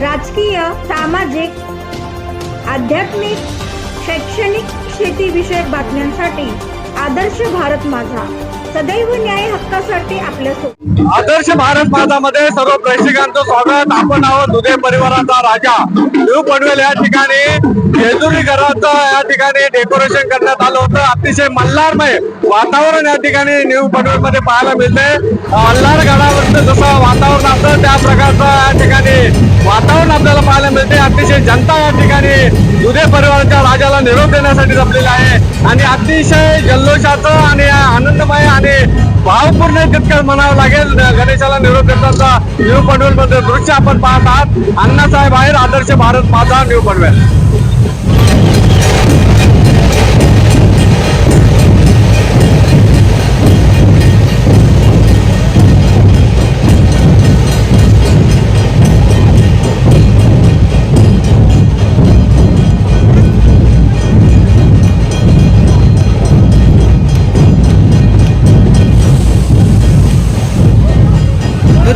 राजकीय सामाजिक आध्यात्मिक शैक्षणिक शेतीविषयक बातम्यांसाठी आदर्श भारत माझा. सदैव न्याय हक्कासाठी आपल्या आदर्श भारत माझामध्ये सर्व प्रेक्षकांचं स्वागत. आपण आहोत दुधे परिवाराचा राजा. न्यू पनवेल या ठिकाणी. जेजुरी घराचं या ठिकाणी डेकोरेशन करण्यात आलं होतं. अतिशय मल्हारमय वातावरण या ठिकाणी न्यू पनवेल मध्ये पाहायला मिळते मल्हार गडावरचं जसं वातावरण असतं त्या प्रकारचं या ठिकाणी वातावरण आपल्याला पाहायला मिळते अतिशय जनता या ठिकाणी दुधे परिवाराच्या राजाला निरोप देण्यासाठी जपलेला आहे. आणि अतिशय जल्लोषाचं आणि आनंदमय आणि भावपूर्ण तितकं म्हणावं लागेल. गणेशाला निरोप देताना न्यू पनवेल मध्ये दृश्य आपण पाहत आहात. अण्णासाहेब बाहेर आदर्श भारत माझा न्यू पनवेल.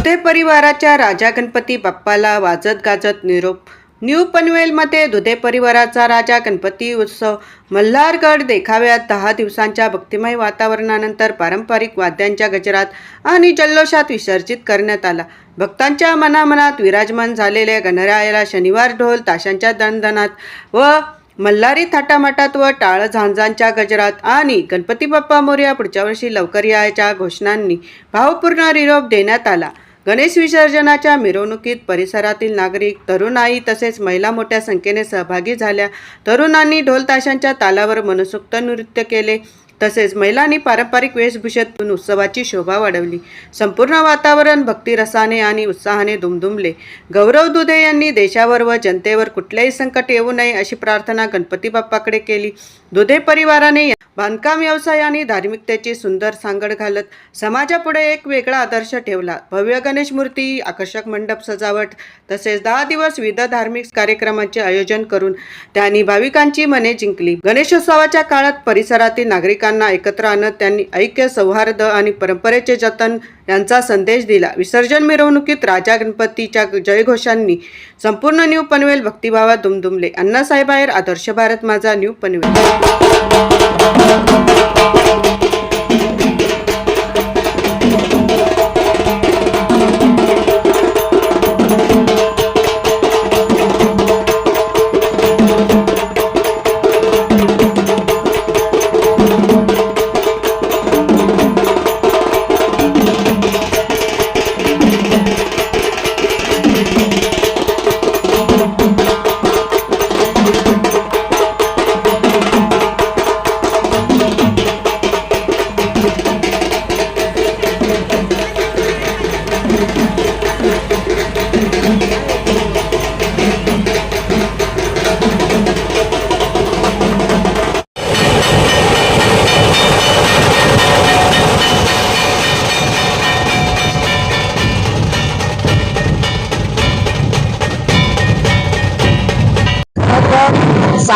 दुधे परिवाराच्या राजा गणपती बाप्पाला वाजत गाजत निरोप. न्यू पनवेलमध्ये दुधे परिवाराचा राजा गणपती उत्सव. मल्हारगड देखाव्यात दहा दिवसांच्या भक्तिमय वातावरणानंतर पारंपरिक वाद्यांच्या गजरात आणि जल्लोषात विसर्जित करण्यात आला. भक्तांच्या मनामनात विराजमान झालेल्या गणरायाला शनिवार ढोल ताशांच्या दणदणात व मल्हारी थाटामाटात व टाळ झांजांच्या गजरात आणि गणपती बाप्पा मोर्या पुढच्या वर्षी लवकर यायच्या घोषणांनी भावपूर्ण निरोप देण्यात आला. गणेश विसर्जनाच्या मिरवणुकीत परिसरातील नागरिक तरुणाई तसेच महिला मोठ्या संख्येने सहभागी झाल्या. तरुणांनी ढोलताशांच्या तालावर मनसोक्त नृत्य केले. तसेच महिलांनी पारंपरिक वेशभूषेतून उत्सवाची शोभा वाढवली. संपूर्ण वातावरण भक्तिरसाने आणि उत्साहाने दुमदुमले. गौरव दुधे यांनी देशावर व जनतेवर कुठलेही संकट येऊ नये अशी प्रार्थना गणपती बाप्पाकडे केली. दुधे परिवाराने बांधकाम व्यवसाय आणि धार्मिकतेची सुंदर सांगड घालत समाजापुढे एक वेगळा आदर्श ठेवला. भव्य गणेश मूर्ती आकर्षक मंडप सजावट तसेच दहा दिवस विविध धार्मिक कार्यक्रमांचे आयोजन करून त्यांनी भाविकांची मने जिंकली. गणेशोत्सवाच्या काळात परिसरातील नागरिकांना एकत्र आणत त्यांनी ऐक्य सौहार्द आणि परंपरेचे जतन यांचा संदेश दिला. विसर्जन मिरवणुकीत राजा गणपतीच्या जयघोषांनी संपूर्ण न्यू पनवेल भक्तिभावात दुमदुमले. अण्णासाहेबाहेर आदर्श भारत माझा न्यू पनवेल.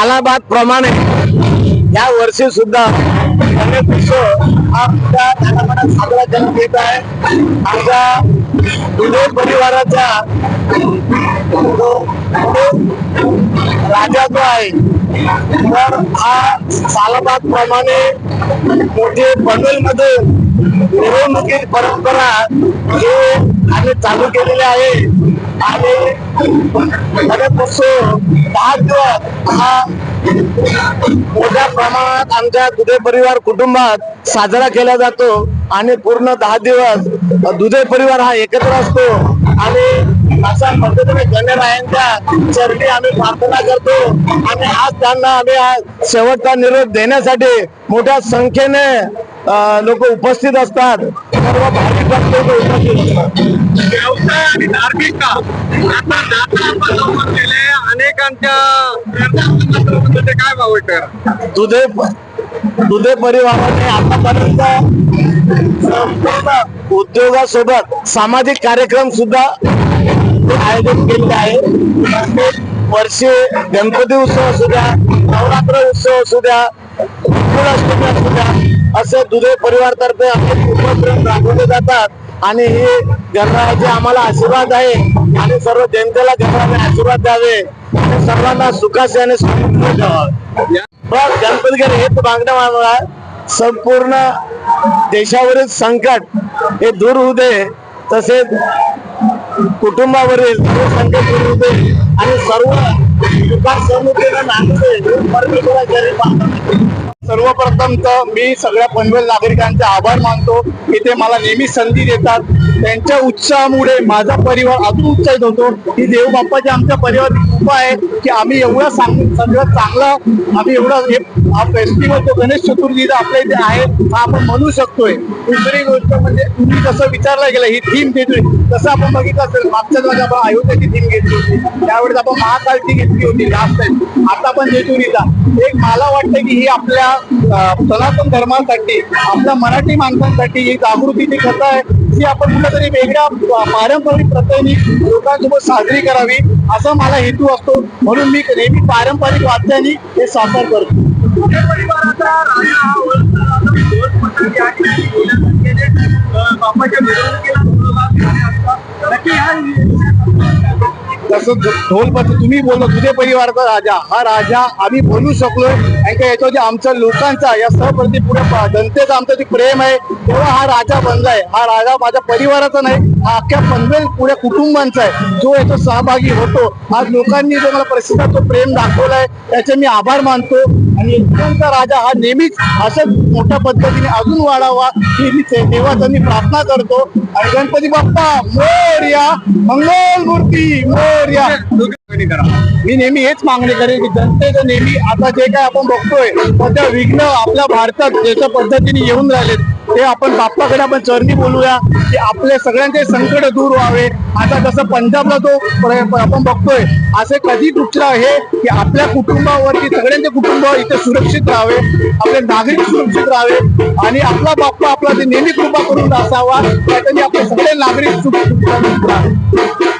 सालाबाद प्रमाणे या वर्षी सुद्धा गणेश उत्सव हा आमच्या घरामध्ये साजरा करण्यात येत आहे. आमच्या दुधे परिवाराचा जो राजा जो आहे तर हा सालाबाद प्रमाणे मोठे पनवेलमध्ये मिरवणुकीची परंपरा हे आम्ही चालू केलेली आहे. आणि दहा दिवस हा मोठ्या प्रमाणात आमच्या दुधे परिवार कुटुंबात साजरा केला जातो आणि पूर्ण दहा दिवस दुधे परिवार हा एकत्र असतो. आणि अशा पद्धतीने गणरायांच्या चरणी आम्ही प्रार्थना करतो. आणि आज त्यांना आम्ही शेवटचा निरोप देण्यासाठी मोठ्या संख्येने लोक उपस्थित असतात. सर्व भाविक भक्त उपस्थित असतात. व्यवसाय आणि धार्मिक केले अनेकांच्या काय भाव दुधे दुधे परिवाराने आतापर्यंत संपूर्ण उद्योगासोबत सामाजिक कार्यक्रम सुद्धा आयोजित केलेलं आहे. वर्षी गणपती उत्सव असू द्या नवरात्र उत्सव असू द्या गोकुळाष्टमी असू द्या असे दुधे परिवारतर्फे आपले उपक्रम राबवले जातात. आणि हे गणरायाचे आम्हाला आशीर्वाद आहे. आणि सर्व जनतेला गणरायाने आशीर्वाद द्यावे. आणि सर्वांना सुखाचे आणि समृद्ध द्यावं बस हेच मागणं मला संपूर्ण देशावरील संकट हे दूर होऊ दे. तसेच कुटुंबावरील सर्व संकट दे आणि सर्व सर्वप्रथम तर मी सगळ्या पनवेल नागरिकांचे आभार मानतो की ते मला नेहमी संधी देतात. त्यांच्या उत्साहामुळे माझा परिवार अजून उत्साहित होतो. की देव बाप्पाची आमच्या परिवार कृपा आहे की आम्ही एवढा सांग सगळ्यात चांगला आम्ही एवढा हे हा फेस्टिवल तो गणेश चतुर्थीचा आपल्या इथे आहे हा आपण म्हणू शकतोय. दुसरी गोष्ट म्हणजे तुम्ही जसं विचारलं गेलं ही थीम घेतली तसं आपण बघितलं असेल मागच्या वेळेस आपण अयोध्याची थीम घेतली होती. त्यावेळेस आपण महाकालची घेतली होती लास्ट टाइम आता पण जेजुरीचा एक मला वाटतं की ही आपल्या सनातन धर्मासाठी आपल्या मराठी माणसांसाठी ही जागृतीची कथा आहे. जी आपण कुठेतरी वेगळ्या पारंपरिक प्रथेने लोकांसोबत साजरी करावी असा मला हेतू असतो. म्हणून मी नेहमी पारंपरिक वाद्यांनी हे साकार करतो. परिवाराचा राजा हा ओळखला जातो. ढोल पथक या ठिकाणी बोलल्या संख्येने अं, बाप्पाच्या मिरवणुकीला सहभाग घेणे असतात नक्की ह्या जसं ढोल पथक तुम्ही बोललो तुझे परिवाराचा राजा. हा राजा आम्ही बोलू शकलोय आणि का याच्यावरती आमच्या लोकांचा या सहप्रती पुढे जनतेचा आमचं जे प्रेम आहे तेव्हा हा राजा बनलाय हा राजा माझ्या परिवाराचा नाही हा अख्ख्या पनवेल पुढे कुटुंबांचा आहे. जो याच्यात सहभागी होतो. आज लोकांनी जो मला प्रसिद्धाचं प्रेम दाखवलाय त्याचे मी आभार मानतो. आणि इतकांचा राजा हा नेहमीच असंच मोठ्या पद्धतीने अजून वाढावा ही मी ते- देवाचं मी प्रार्थना करतो. आणि गणपती बाप्पा मोर्या मंगल मूर्ती मोर्या. मी नेहमी हेच मागणी करेन की जनतेचं नेहमी आता जे काय आपण बघतोय. सध्या विघ्न आपल्या भारतात ज्याच्या पद्धतीने येऊन राहिलेत ते आपण बाप्पाकडे आपण चरणी बोलूया. की आपले सगळ्यांचे संकट दूर व्हावे आता जसं पंजाबला तो आपण बघतोय असे कधी कुठलं आहे की आपल्या कुटुंबावरती सगळ्यांचे कुटुंब इथे सुरक्षित राहावे आपले नागरिक सुरक्षित राहावे आणि आपला बाप्पा आपला ते नेहमी कृपा करून असावा त्याच्याने आपले सगळे नागरिक सुरक्षित राहावे.